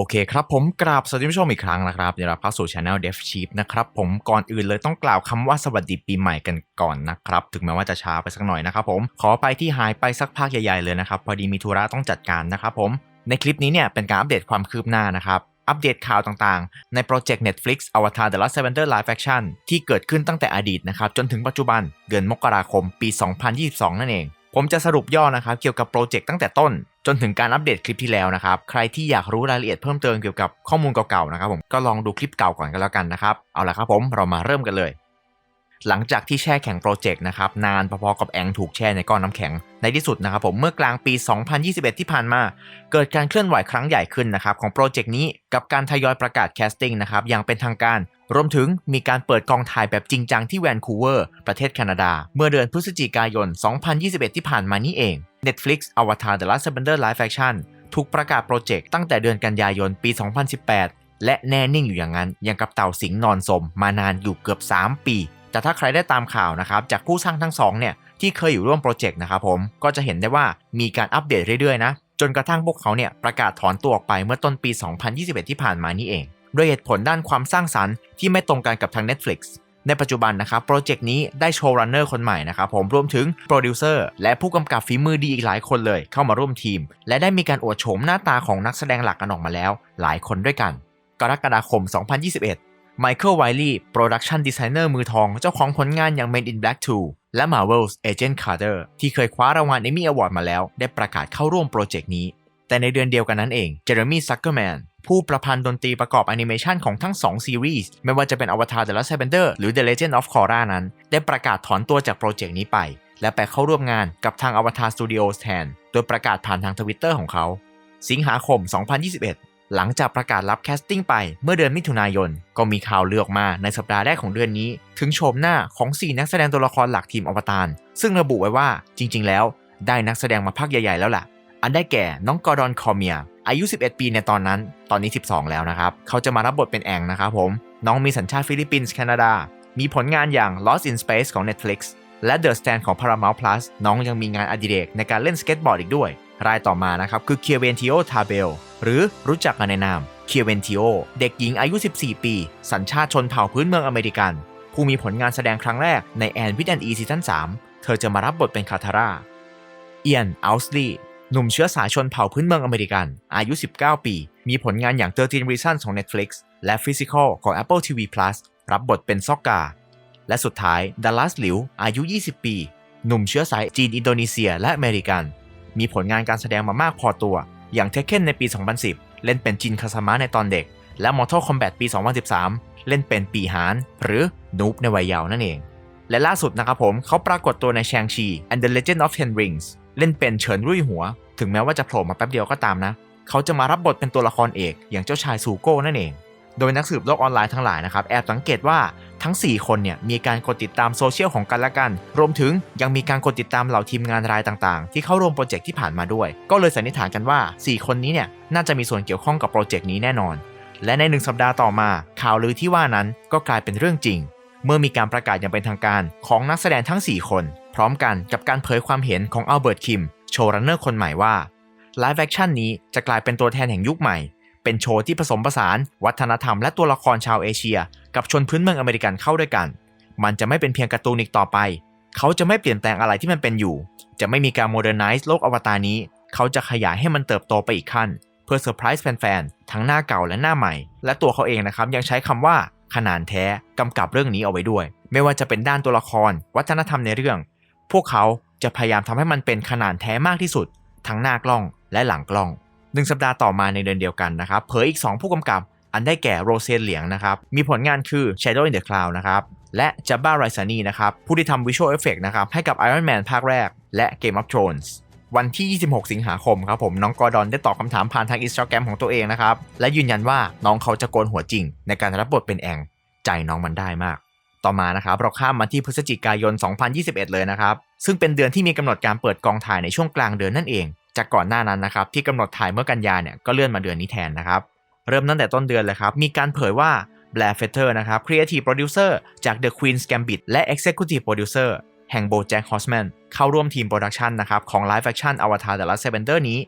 โอเคครับผมกราบสวัสดีผู้ชมอีกครั้งนะครับยินดีต้อนรับเข้าสู่ช anel Dev Chief นะครับผมก่อนอื่นเลยต้องกล่าวคำว่าสวัสดีปีใหม่กันก่อนนะครับ ถึงแม้ว่าจะช้าไปสักหน่อยนะครับผมขอไปที่หายไปสักพักใหญ่ๆเลยนะครับ พอดีมีธุระต้องจัดการนะครับผมในคลิปนี้เนี่ยเป็นการอัปเดตความคืบหน้านะครับอัปเดตข่าวต่างๆ ในโปรเจกต์ Netflix Avatar The Last Airbender Live Action ที่เกิดขึ้นตั้งแต่อดีตนะครับจนถึงปัจจุบันเดือนมกราคมปี 2022 นั่นเองผมจะสรุปย่อนะครับเกี่ยวกับโปรเจกต์ตั้งแต่ต้น จนถึงการอัปเดตคลิปที่แล้วนะครับ ใครที่อยากรู้รายละเอียดเพิ่มเติมเกี่ยวกับข้อมูลเก่าๆนะครับผมก็ลองดูคลิปเก่าก่อนกันแล้วกันนะครับ เอาละครับผมเรามาเริ่มกันเลย หลังจากที่แช่แข็งโปรเจกต์นะครับนานพอๆกับแองถูกแช่ในก้อนน้ำแข็งในที่สุดนะครับผมเมื่อกลางปี 2021 ที่ผ่านมา เกิดการเคลื่อนไหวครั้งใหญ่ขึ้นนะครับของโปรเจกต์นี้กับการทยอยประกาศแคสติ้งนะครับอย่างเป็นทางการ รวมถึงมีการเปิดกองถ่ายแบบจริงจังที่แวนคูเวอร์ประเทศแคนาดา เมื่อเดือนพฤศจิกายน 2021 ที่ผ่านมานี้เอง Netflix Avatar The Last Airbender Live Action ถูกประกาศโปรเจกต์ตั้งแต่เดือนกันยายนปี 2018 และแน่นิ่งอยู่อย่างนั้นยังกับเต่าสิงนอนสมมานานอยู่เกือบ 3 ปี แต่ถ้าใครได้ตามข่าวนะครับจากผู้สร้างทั้งสองเนี่ยที่เคยอยู่ร่วมโปรเจกต์นะครับผมก็จะเห็นได้ว่ามีการอัปเดตเรื่อยๆนะจนกระทั่งพวกเขาเนี่ยประกาศถอนตัวออกไปเมื่อต้นปี 2021 ที่ผ่านมานี่เองด้วยเหตุผลด้านความสร้างสรรค์ที่ไม่ตรงกันกับทาง Netflix ในปัจจุบันนะครับโปรเจกต์นี้ได้โชว์รันเนอร์คนใหม่นะครับผมรวมถึงโปรดิวเซอร์และผู้กำกับฝีมือดีอีกหลายคนเลยเข้ามาร่วมทีม และได้มีการอวดโฉมหน้าตาของนักแสดงหลักกันออกมาแล้ว หลายคนด้วยกัน กรกฎาคม 2021 ไมเคิลไวลี่โปรดักชันดีไซเนอร์มือทอง เจ้าของผลงานอย่าง Men in Black 2 และ Marvel's Agent Carter ที่เคยคว้ารางวัล Emmy Award มาแล้ว ได้ประกาศเข้าร่วมโปรเจกต์นี้ แต่ในเดือนเดียวกันนั้นเองเจอร์มี่ซักเกอร์แมน ผู้ประพันธ์ดนตรีประกอบแอนิเมชันของทั้ง 2 ซีรีส์ไม่ว่าจะเป็น Avatar The Last Airbender หรือ The Legend of Korra นั้น ได้ประกาศถอนตัวจากโปรเจกต์นี้ไป และไปเข้าร่วมงานกับทาง Avatar Studios แทน โดยประกาศผ่านทางทวิตเตอร์ของเขา สิงหาคม 2021 หลังจากประกาศรับแคสติ้งไปเมื่อเดือนมิถุนายน ก็มีข่าวเลือกมาในสัปดาห์แรกของเดือนนี้ ถึงโฉมหน้าของ 4 นักแสดงตัวละครหลักทีมอวตารซึ่งระบุไว้ว่าจริง ๆ แล้วได้นักแสดงมาพักใหญ่ๆแล้วล่ะ อันได้แก่น้องกอร์ดอนคอเมียอายุ 11 ปีในตอนนั้น ตอนนี้ 12 แล้วนะครับ เขาจะมารับบทเป็นแองนะครับผม น้องมีสัญชาติฟิลิปปินส์แคนาดา มีผลงานอย่าง Lost in Space ของ Netflix และ The Stand ของ Paramount Plus น้องยังมีงานอดิเรกในการเล่นสเก็ตบอร์ดอีกด้วย รายต่อมานะครับ คือเคียเวนติโอทาเบลหรือรู้จักกันในนามเคียเวนติโอเด็กหญิงอายุ 14 ปี สัญชาติชนเผ่าพื้นเมืองอเมริกัน ผู้มีผลงานแสดงครั้งแรกในแอนวิดแอนอีซีซั่น3เธอจะมารับบทเป็นคาทาร่าเอียนอัลสลี หนุ่มเชื้อสายชนเผ่าพื้นเมืองอเมริกัน อายุ 19 ปี มีผลงานอย่าง 13 Reasons ของ Netflix และ Physical ของ Apple TV Plus รับบทเป็นซอกกา และสุดท้ายดัลลัสหลิว อายุ 20 ปี หนุ่มเชื้อสายจีนอินโดนีเซียและอเมริกัน มีผลงานการแสดงมามากพอตัว อย่างเทคเ e นในปี 2010 เล่นเป็นจินคาซามะในตอนเด็ก และ Mortal Kombat ปี 2013 เล่นเป็นปีหาน หรือนูบในวัยเยาว์นั่นเอง และล่าสุดนะครับผมเขาปรากฏตัวใน Shang-Chi and the Legend of Ten Rings เล่นเป็นเฉินรุ่ยหัว ถึงแม้ว่าจะโผล่มาแป๊บเดียวก็ตามนะ เขาจะมารับบทเป็นตัวละครเอก อย่างเจ้าชายซูโก้นั่นเอง โดยนักสืบโลกออนไลน์ทั้งหลายนะครับแอบสังเกตว่าทั้ง 4 คนเนี่ยมีการกดติดตามโซเชียลของกันและกัน รวมถึงยังมีการกดติดตามเหล่าทีมงานรายต่างๆ ที่เข้าร่วมโปรเจกต์ที่ผ่านมาด้วย ก็เลยสันนิษฐานกันว่า 4 คนนี้เนี่ยน่าจะมีส่วนเกี่ยวข้องกับโปรเจกต์นี้แน่นอน และในหนึ่งสัปดาห์ต่อมา ข่าวลือที่ว่านั้นก็กลายเป็นเรื่องจริง เมื่อมีการประกาศอย่างเป็นทางการของนักแสดงทั้ง 4 คน ร้อมกันกับการเผยความเห็นของอัลเบิร์ตคิม โชว์รันเนอร์คนใหม่ว่าไลฟ์แอคชั่นนี้จะกลายเป็นตัวแทนแห่งยุคใหม่ เป็นโชว์ที่ผสมผสาน วัฒนธรรมและตัวละครชาวเอเชีย กับชนพื้นเมืองอเมริกันเข้าด้วยกัน มันจะไม่เป็นเพียงการ์ตูนอีกต่อไป เขาจะไม่เปลี่ยนแปลงอะไรที่มันเป็นอยู่ จะไม่มีการโมเดิร์นไนซ์โลกอวตารนี้ เขาจะขยายให้มันเติบโตไปอีกขั้น เพื่อเซอร์ไพรส์แฟนๆ ทั้งหน้าเก่าและหน้าใหม่ และตัวเขาเองนะครับยังใช้คำว่าขนานแท้กำกับเรื่องนี้เอาไว้ด้วย ไม่ว่าจะเป็นด้านตัวละคร วัฒนธรรมในเรื่อง พวกเขาจะพยายามทำให้มันเป็นขนาดแท้มากที่สุด ทั้งหน้ากล้องและหลังกล้องหนึ่งสัปดาห์ต่อมาในเดือนเดียวกันนะครับเผยอีก 2 ผู้กำกับ อันได้แก่โรเซนเหลียงนะครับ มีผลงานคือ Shadow in the Cloud นะครับและจับบ้าไรซานีนะครับผู้ที่ทำ Visual Effect นะครับให้กับ Iron Man ภาคแรก และ Game of Thrones วันที่ 26 สิงหาคมครับผม น้องกอร์ดอนได้ตอบคำถามผ่านทางอินสตาแกรมของตัวเองนะครับ และยืนยันว่าน้องเขาจะโกนหัวจริง ในการรับบทเป็นแอง ใจน้องมันได้มาก ต่อมานะครับเราข้ามมาที่พฤศจิกายน 2021 เลยนะครับ ซึ่งเป็นเดือนที่มีกำหนดการเปิดกองถ่ายในช่วงกลางเดือนนั่นเอง จากก่อนหน้านั้นนะครับที่กำหนดถ่ายเมื่อกันยาเนี่ยก็เลื่อนมาเดือนนี้แทนนะครับ เริ่มตั้งแต่ต้นเดือนเลยครับ มีการเผยว่าแบร์เฟเตอร์นะครับ Creative Producer จาก The Queen's Gambit และ Executive Producer แห่ง BoJack Horseman เข้าร่วมทีมโปรดักชันนะครับของ Live Action Avatar The Last Airbender นี้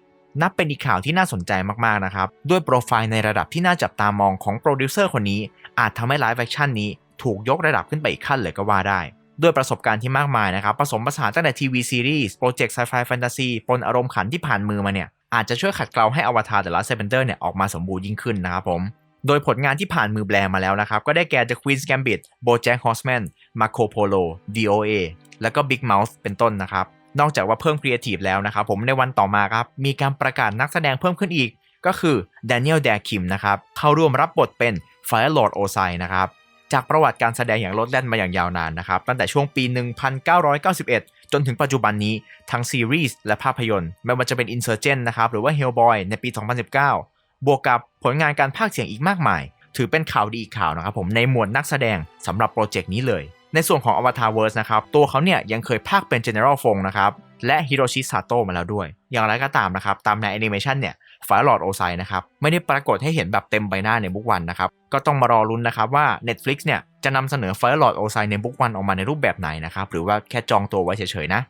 นับเป็นอีกข่าวที่น่าสนใจมากๆนะครับ ด้วยโปรไฟล์ในระดับที่น่าจับตามองของโปรดิวเซอร์คนนี้ อาจทำให้ไลฟ์แอคชั่นนี้ ถูกยกระดับขึ้นไปอีกขั้นเลยก็ว่าได้ ด้วยประสบการณ์ที่มากมายนะครับ ผสมผสานตั้งแต่ทีวีซีรีส์โปรเจกต์ไซไฟแฟนตาซีปนอารมณ์ขันที่ผ่านมือมาเนี่ยอาจจะช่วยขัดเกลาให้อวตารแต่ละเซเ e นเ e อร์เนี่ยออกมาสมบูรณ์ยิ่งขึ้นนะครับผมโดยผลงานที่ผ่านมือแบรมาแล้วนะครับ ก็ได้แก่ The Queen's Gambit BoJack Horseman Marco Polo DOA แล้วก็ Big Mouth เป็นต้นนะครับ นอกจากว่าเพิ่มครีเอทีฟแล้วนะครับ ผมในวันต่อมาครับ มีการประกาศนักแสดงเพิ่มขึ้นอีก ก็คือ Daniel d a k i m นะครับ เข้าร่วมรับบทเป็น Fire Lord Osai นะครับ จากประวัติการแสดงอย่างลดแล่นมาอย่างยาวนานนะครับ ตั้งแต่ช่วงปี 1991 จนถึงปัจจุบันนี้ทั้งซีรีส์และภาพยนตร์ ไม่ว่าจะเป็น Insurgent นะครับหรือว่า Hellboy ในปี 2019 บวกกับผลงานการพากย์เสียงอีกมากมาย ถือเป็นข่าวดีอีกข่าวนะครับผมในหมวดนักแสดงสำหรับโปรเจกต์นี้เลย ในส่วนของ Avatar Verse นะครับตัวเขาเนี่ยยังเคยพากเป็น General Fong นะครับและฮิโรชิซาโตะมาแล้วด้วย อย่างไรก็ตามนะครับตามในแอนิเมชันเนี่ย ฟาร์ลอดโอไซนะครับไม่ได้ปรากฏให้เห็นแบบเต็มใบหน้าในบุ๊กวันนะครับก็ต้องมารอลุ้นนะครับว่า Netflix เนี่ยจะนำเสนอฟาร์ลอดโอไซในบุ๊กวันออกมาในรูปแบบไหนนะครับหรือว่าแค่จองตัวไว้เฉยๆนะ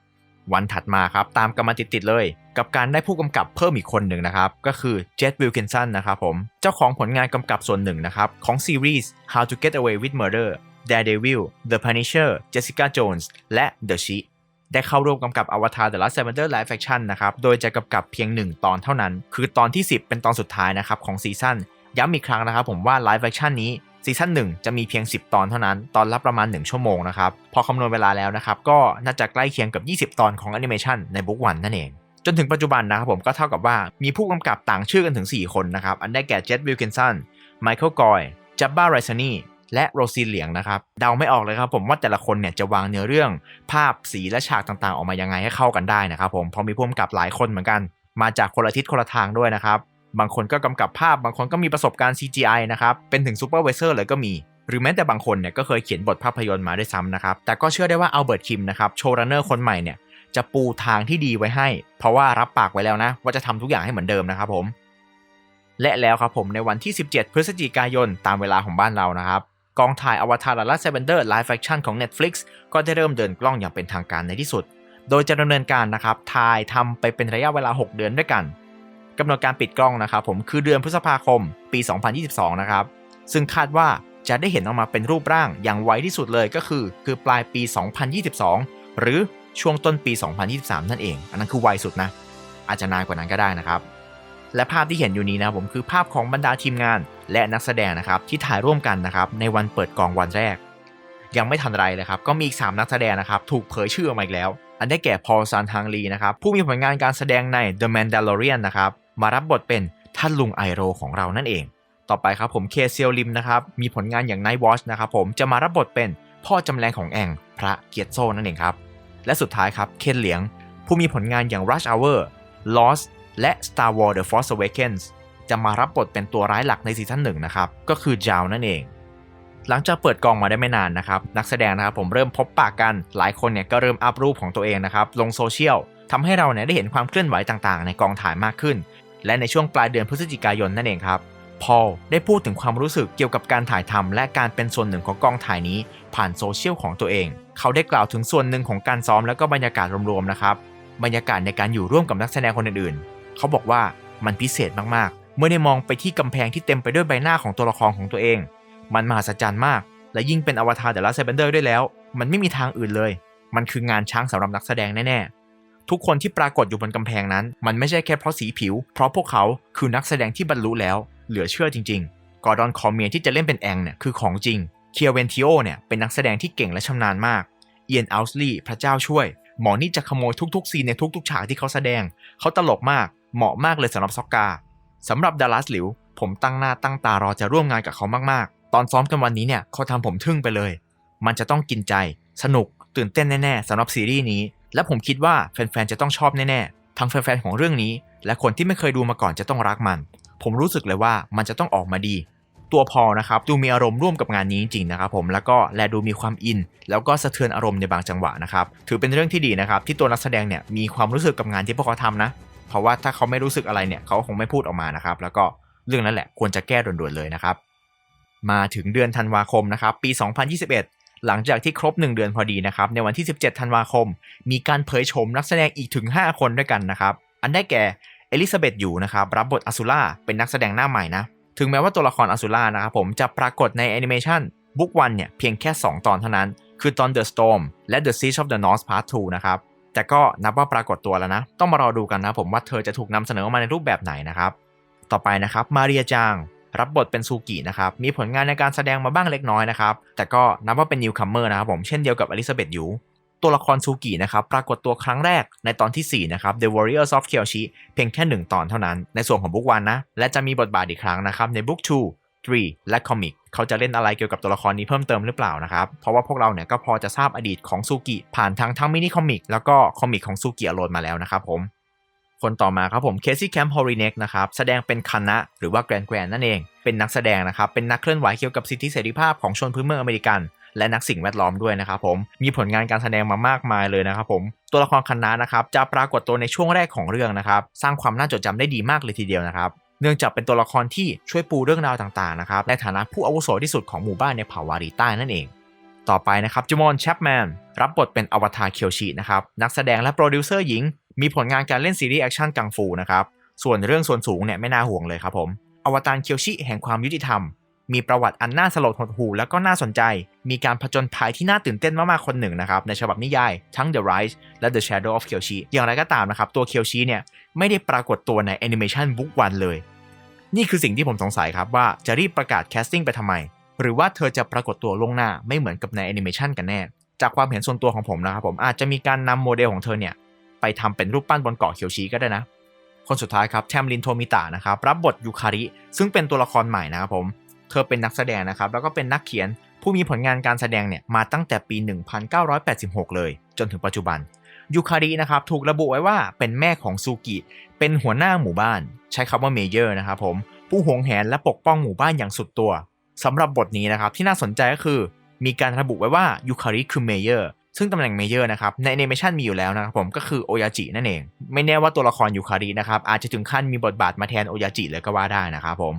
วันถัดมาครับ ตามกันมาติดๆเลย กับการได้ผู้กำกับเพิ่มอีกคนหนึ่งนะครับ ก็คือเจ t วิลคินสันนะครับผม เจ้าของผลงานกำกับส่วนหนึ่งนะครับ ของซีรีส์ How to Get Away with Murder Daredevil The Punisher Jessica Jones และ The Sheik ได้เข้าร่วมกำกับ Avatar The Last Airbender Live Action นะครับ โดยจะกำกับเพียง 1 ตอนเท่านั้น คือตอนที่ 10 เป็นตอนสุดท้ายนะครับของซีซั่น ย้ำอีกครั้งนะครับผมว่า Live Action นี้ซีซั่น1 จะมีเพียง 10 ตอนเท่านั้น ตอนละประมาณ 1 ชั่วโมงนะครับ พอคำนวณเวลาแล้วนะครับ ก็น่าจะใกล้เคียงกับ 20 ตอนของแอนิเมชันในบุ๊กวันนั่นเอง จนถึงปัจจุบันนะครับผมก็เท่ากับว่ามีผู้กำกับต่างชื่อกันถึง 4 คนนะครับ อันได้แก่เจ t วิลคินสันไมเคิลกอยจับบ้าไรซานี และโรซีเหลียงนะครับเดาไม่ออกเลยครับผมว่าแต่ละคนเนี่ยจะวางเนื้อเรื่องภาพสีและฉากต่างๆ ออกมายังไงให้เข้ากันได้นะครับผมเพอมีผู้กำกับหลายคนเหมือนกัน มาจากคนละทิศคนละทางด้วยนะครับบางคนก็กำกับภาพบางคนก็มีประสบการณ์ CGI นะครับเป็นถึงซูเปอร์ไวเซอร์เลยก็มีหรือแม้แต่บางคนเนี่ยก็เคยเขียนบทภาพยนตร์มาด้วยซ้ำนะครับ แต่ก็เชื่อได้ว่าอัลเบิร์ตคิมนะครับ โชว์รันเนอร์คนใหม่เนี่ยจะปูทางที่ดีไว้ให้ เพราะว่ารับปากไว้แล้วนะ ว่าจะทำทุกอย่างให้เหมือนเดิมนะครับผม และแล้วครับผมในวันที่ 17 พฤศจิกายนตามเวลาของบ้านเรานะครับ กองถ่ายอวตารแลัสเซเวนเดอร์ไลฟ์แฟคชั่นของ Netflix ก็ได้เริ่มเดินกล้องอย่างเป็นทางการในที่สุด โดยจะดำเนินการนะครับถ่ายทำไปเป็นระยะเวลา 6 เดือนด้วยกันกำหนดการปิดกล้องนะครับผมคือเดือนพฤษภาคมปี 2022 นะครับ ซึ่งคาดว่าจะได้เห็นออกมาเป็นรูปร่างอย่างไวที่สุดเลยก็คือ คือปลายปี 2022 หรือช่วงต้นปี 2023 นั่นเอง อันนั้นคือไวสุดนะ อาจจะนานกว่านั้นก็ได้นะครับ และภาพที่เห็นอยู่นี้นะผมคือภาพของบรรดาทีมงาน และนักแสดงนะครับที่ถ่ายร่วมกันนะครับในวันเปิดกองวันแรก ยังไม่ทันไรเลยครับก็มีอีก 3 นักแสดงนะครับถูกเผยชื่อออกมาอีกแล้ว อันได้แก่พอลซันฮังลีนะครับผู้มีผลงานการแสดงใน The Mandalorian นะครับมารับบทเป็นท่านลุงไอโรของเรานั่นเอง ต่อไปครับผมเคเซียลลิมนะครับมีผลงานอย่าง Night Watch นะครับผมจะมารับบทเป็นพ่อจำแรงของแองพระเกียรติโซนั่นเองครับและสุดท้ายครับเคนเหลียง ผู้มีผลงานอย่าง Rush Hour Lost และ Star Wars The Force Awakens จะมารับบทเป็นตัวร้ายหลักในซีซั่นหนึ่งนะครับ ก็คือจาวนั่นเอง หลังจากเปิดกองมาได้ไม่นานนะครับ นักแสดงนะครับผมเริ่มพบปากกัน หลายคนเนี่ยก็เริ่มอัพรูปของตัวเองนะครับ ลงโซเชียลทำให้เราเนี่ยได้เห็นความเคลื่อนไหวต่างๆ ในกองถ่ายมากขึ้น และในช่วงปลายเดือนพฤศจิกายนนั่นเองครับพอลได้พูดถึงความรู้สึกเกี่ยวกับการถ่ายทำและการเป็นส่วนหนึ่งของกองถ่ายนี้ ผ่านโซเชียลของตัวเอง เขาได้กล่าวถึงส่วนหนึ่งของการซ้อมแล้วก็บรรยากาศรวมๆนะครับบรรยากาศในการอยู่ร่วมกับนักแสดงคนอื่น เขาบอกว่ามันพิเศษมากๆ เมื่อได้มองไปที่กำแพงที่เต็มไปด้วยใบหน้าของตัวละครของตัวเอง มันมหัศจรรย์มาก และยิ่งเป็นอวตารเดอะลัสเซเบนเดอร์ด้วยแล้ว มันไม่มีทางอื่นเลย มันคืองานช้างสำหรับนักแสดงแน่ๆ ทุกคนที่ปรากฏอยู่บนกำแพงนั้น มันไม่ใช่แค่เพราะสีผิว เพราะพวกเขาคือนักแสดงที่บรรลุแล้ว เหลือเชื่อจริงๆ กอร์ดอนคอมเมียที่จะเล่นเป็นแองเนี่ยคือของจริง เคียเวนทิโอเนี่ยเป็นนักแสดงที่เก่งและชำนาญมากเอียนอัลสลีย์พระเจ้าช่วย หมอนี่จะขโมยทุกๆซีนในทุกๆฉากที่เขาแสดง เขาตลกมาก เหมาะมากเลยสำหรับซอกกาสำหรับดัลลัสหลิวผมตั้งหน้าตั้งตารอจะร่วมงานกับเขามากๆ ตอนซ้อมกันวันนี้เนี่ยเขาทำผมทึ่งไปเลย มันจะต้องกินใจ สนุก ตื่นเต้นแน่ๆสำหรับซีรีส์นี้ และผมคิดว่าแฟนๆจะต้องชอบแน่ๆทั้งแฟนๆของเรื่องนี้ และคนที่ไม่เคยดูมาก่อนจะต้องรักมัน ผมรู้สึกเลยว่ามันจะต้องออกมาดี ตัวพอนะครับดูมีอารมณ์ร่วมกับงานนี้จริงๆนะครับผมแล้วก็แลดูมีความอิน แล้วก็สะเทือนอารมณ์ในบางจังหวะนะครับถือเป็นเรื่องที่ดีนะครับที่ตัวนักแสดงเนี่ยมีความรู้สึกกับงานที่พวกเขาทำนะ เพราะว่าถ้าเขาไม่รู้สึกอะไรเนี่ยเขาคงไม่พูดออกมานะครับ แล้วก็เรื่องนั้นแหละควรจะแก้ด่วนๆเลยนะครับ มาถึงเดือนธันวาคมนะครับ ปี 2021 หลังจากที่ครบ 1 เดือนพอดีนะครับ ในวันที่ 17 ธันวาคม มีการเผยโฉมนักแสดงอีกถึง 5 คนด้วยกันนะครับ อันได้แก่เอลิซาเบธอยู่นะครับรับบทอสุล่าเป็นนักแสดงหน้าใหม่นะถึงแม้ว่าตัวละครอสุล่านะครับผมจะปรากฏในแอนิเมชันบุ๊กวันเนี่ยเพียงแค่ 2 ตอนเท่านั้น คือตอน The Storm และ The Siege of the North Part 2 นะครับ แต่ก็นับว่าปรากฏตัวแล้วนะ ต้องมารอดูกันนะผมว่าเธอจะถูกนำเสนอออกมาในรูปแบบไหนนะครับ ต่อไปนะครับมาเรียจางรับบทเป็นซูกินะครับ มีผลงานในการแสดงมาบ้างเล็กน้อยนะครับ แต่ก็นับว่าเป็นนิวคัมเมอร์นะครับผม เช่นเดียวกับอลิซาเบธยู ตัวละครซูกินะครับ ปรากฏตัวครั้งแรกในตอนที่ 4 นะครับ The Warriors of Kyoshi เพียงแค่ 1 ตอนเท่านั้น ในส่วนของบุ๊กวันนะ และจะมีบทบาทอีกครั้งนะครับในบุ๊ก2 3และคอมิกเขาจะเล่นอะไรเกี่ยวกับตัวละครนี้เพิ่มเติมหรือเปล่านะครับ เพราะว่าพวกเราเนี่ยก็พอจะทราบอดีตของซูกิผ่านทั้งทั้งมินิคอมิกแล้วก็คอมิกของซูกิอโรนมาแล้วนะครับผมคนต่อมาครับผมเคซี่แคมป์ฮอริเน็กนะครับแสดงเป็นคันนะหรือว่าแกรนแกรนนั่นเอง เป็นนักแสดงนะครับ เป็นนักเคลื่อนไหวเกี่ยวกับสิทธิเสรีภาพของชนพื้นเมืองอเมริกัน และนักสิ่งแวดล้อมด้วยนะครับผมมีผลงานการแสดงมามากมายเลยนะครับผมตัวละครคันนะนะครับจะปรากฏตัวในช่วงแรกของเรื่องนะครับ สร้างความน่าจดจำได้ดีมากเลยทีเดียวนะครับ เนื่องจากเป็นตัวละครที่ช่วยปูเรื่องราวต่างๆนะครับในฐานะผู้อาวุโสที่สุดของหมู่บ้านในเผ่าวารีใต้นั่นเอง ต่อไปนะครับจูมอนแชปแมนรับบทเป็นอวตารเคียวชินะครับนักแสดงและโปรดิวเซอร์หญิง มีผลงานการเล่นซีรีส์แอคชั่นกังฟูนะครับส่วนเรื่องส่วนสูงเนี่ยไม่น่าห่วงเลยครับผมอวตารเคียวชิแห่งความยุติธรรม มีประวัติอันน่าสลดหดหู่แล้วก็น่าสนใจ มีการผจญภัยที่น่าตื่นเต้นมากๆคนหนึ่งนะครับในฉบับนิยายทั้ง The Rise และ The Shadow of Kyoshi อย่างไรก็ตามนะครับ ตัวเคียวชิเนี่ยไม่ได้ปรากฏตัวในแอนิเมชันบุ๊กวันเลย นี่คือสิ่งที่ผมสงสัยครับว่าจะรีบประกาศแคสติ้งไปทำไม หรือว่าเธอจะปรากฏตัวลงหน้าไม่เหมือนกับในแอนิเมชันกันแน่ จากความเห็นส่วนตัวของผมนะครับผมอาจจะมีการนำโมเดลของเธอเนี่ยไปทำเป็นรูปปั้นบนเกาะเคียวชิก็ได้นะคนสุดท้ายครับแทมลินโทมิตะนะครับรับบทยูคาริ ซึ่งเป็นตัวละครใหม่นะครับผม เธอเป็นนักแสดงนะครับ แล้วก็เป็นนักเขียนผู้มีผลงานการแสดงเนี่ยมาตั้งแต่ปี 1986 เลย จนถึงปัจจุบัน ยูคารินะครับถูกระบุไว้ว่าเป็นแม่ของซูกิ เป็นหัวหน้าหมู่บ้าน ใช้คำว่าเมเยอร์นะครับผม ผู้หวงแหนและปกป้องหมู่บ้านอย่างสุดตัวสำหรับบทนี้นะครับที่น่าสนใจก็คือ มีการระบุไว้ว่ายูคาริคือเมเยอร์ซึ่งตำแหน่งเมเยอร์นะครับในแอนิเมชันมีอยู่แล้วนะครับผมก็คือโอยาจินั่นเอง ไม่แน่ว่าตัวละครยูคารินะครับอาจจะถึงขั้นมีบทบาทมาแทนโอยาจิเลยก็ว่าได้นะครับผม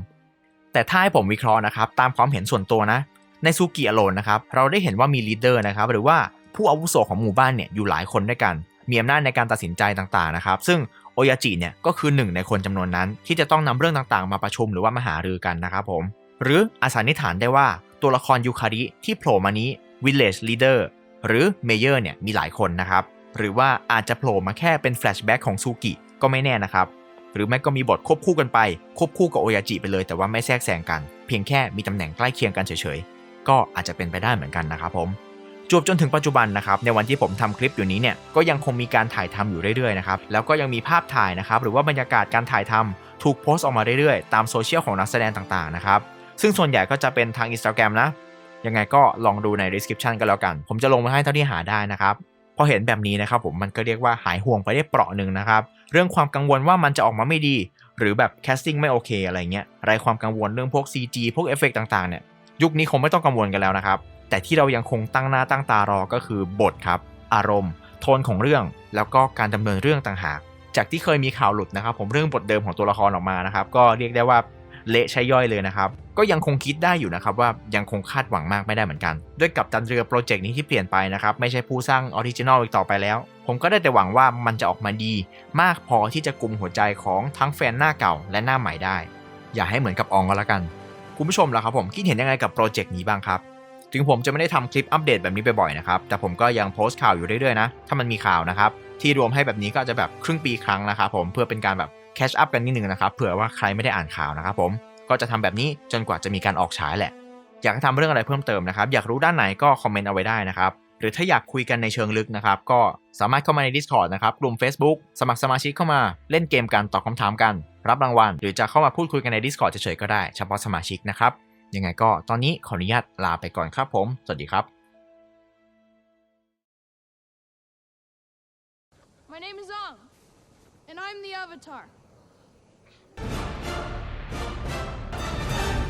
แต่ถ้าให้ผมวิเคราะห์นะครับตามความเห็นส่วนตัวนะ ในซูกิอโลนนะครับเราได้เห็นว่ามีลีดเดอร์นะครับหรือว่าผู้อาวุโสของหมู่บ้านเนี่ยอยู่หลายคนด้วยกัน มีอำนาจในการตัดสินใจต่างๆนะครับ ซึ่งโอยาจิเนี่ยก็คือหนึ่งในคนจำนวนนั้น ที่จะต้องนำเรื่องต่างๆ มาประชุมหรือว่ามาหารือกันนะครับผม หรืออาสันนิฐานได้ว่าตัวละครยูคาริที่โผล่มานี้ Village Leader หรือเมเยอร์เนี่ยมีหลายคนนะครับ หรือว่าอาจจะโผล่มาแค่เป็นแฟลชแบ็กของซูกิก็ไม่แน่นะครับ หรือไม่ก็มีบทควบคู่กันไป ควบคู่กับโอยาจิไปเลย แต่ว่าไม่แทรกแซงกัน เพียงแค่มีตำแหน่งใกล้เคียงกันเฉยๆ ก็อาจจะเป็นไปได้เหมือนกันนะครับผมจวบจนถึงปัจจุบันนะครับในวันที่ผมทำคลิปอยู่นี้เนี่ยก็ยังคงมีการถ่ายทำอยู่เรื่อยๆนะครับแล้วก็ยังมีภาพถ่ายนะครับหรือว่าบรรยากาศการถ่ายทำถูกโพสต์ออกมาเรื่อยๆ ตามโซเชียลของนักแสดงต่างๆนะครับซึ่งส่วนใหญ่ก็จะเป็นทาง Instagram นะยังไงก็ลองดูใน description ก็แล้วกัน ผมจะลงมาให้เท่าที่หาได้นะครับ พอเห็นแบบนี้นะครับผมมันก็เรียกว่าหายห่วงไปได้เปราะหนึ่งนะครับเรื่องความกังวลว่ามันจะออกมาไม่ดี หรือแบบ casting ไม่โอเคอะไรเงี้ยไรความกังวลเรื่องพวก CG พวกเอฟเฟกต่างๆเนี่ยยุคนี้คงไม่ต้องกังวลกันแล้วนะครับแต่ที่เรายังคงตั้งหน้าตั้งตารอก็คือบทครับ อารมณ์ โทนของเรื่อง แล้วก็การดำเนินเรื่องต่างหาก จากที่เคยมีข่าวหลุดนะครับ ผมเรื่องบทเดิมของตัวละครออกมานะครับก็เรียกได้ว่า เละใช้ย่อยเลยนะครับ ก็ยังคงคิดได้อยู่นะครับว่ายังคงคาดหวังมากไม่ได้เหมือนกัน ด้วยกับตันเรือโปรเจกต์นี้ที่เปลี่ยนไปนะครับไม่ใช่ผู้สร้างออริจินอลอีกต่อไปแล้ว ผมก็ได้แต่หวังว่ามันจะออกมาดี มากพอที่จะกลุ่มหัวใจของทั้งแฟนหน้าเก่าและหน้าใหม่ได้ อย่าให้เหมือนกับอองก็แล้วกัน คุณผู้ชมล่ะครับผมคิดเห็นยังไงกับโปรเจกต์นี้บ้างครับถึงผมจะไม่ได้ทำคลิปอัปเดตแบบนี้บ่อยๆนะครับ แต่ผมก็ยังโพสต์ข่าวอยู่เรื่อยๆนะ ถ้ามันมีข่าวนะครับ ที่รวมให้แบบนี้ก็จะแบบครึ่งปีครั้งนะครับผม เพื่อเป็นการแบบ แคชอัพกันนิดนึงนะครับเผื่อว่าใครไม่ได้อ่านข่าวนะครับผมก็จะทำแบบนี้จนกว่าจะมีการออกฉายแหละ อยากให้ทำเรื่องอะไรเพิ่มเติมนะครับ อยากรู้ด้านไหนก็คอมเมนต์เอาไว้ได้นะครับ หรือถ้าอยากคุยกันในเชิงลึกนะครับ ก็สามารถเข้ามาใน Discord นะครับกลุ่ม Facebook สมัครสมาชิกเข้ามาเล่นเกมกันตอบคำถามกัน รับรางวัล หรือจะเข้ามาพูดคุยกันใน Discord เฉยๆก็ได้เฉพาะสมาชิกนะครับยังไงก็ตอนนี้ขออนุญาตลาไปก่อนครับผม สวัสดีครับ My name is Ong, and I'm the Avatar. あっ!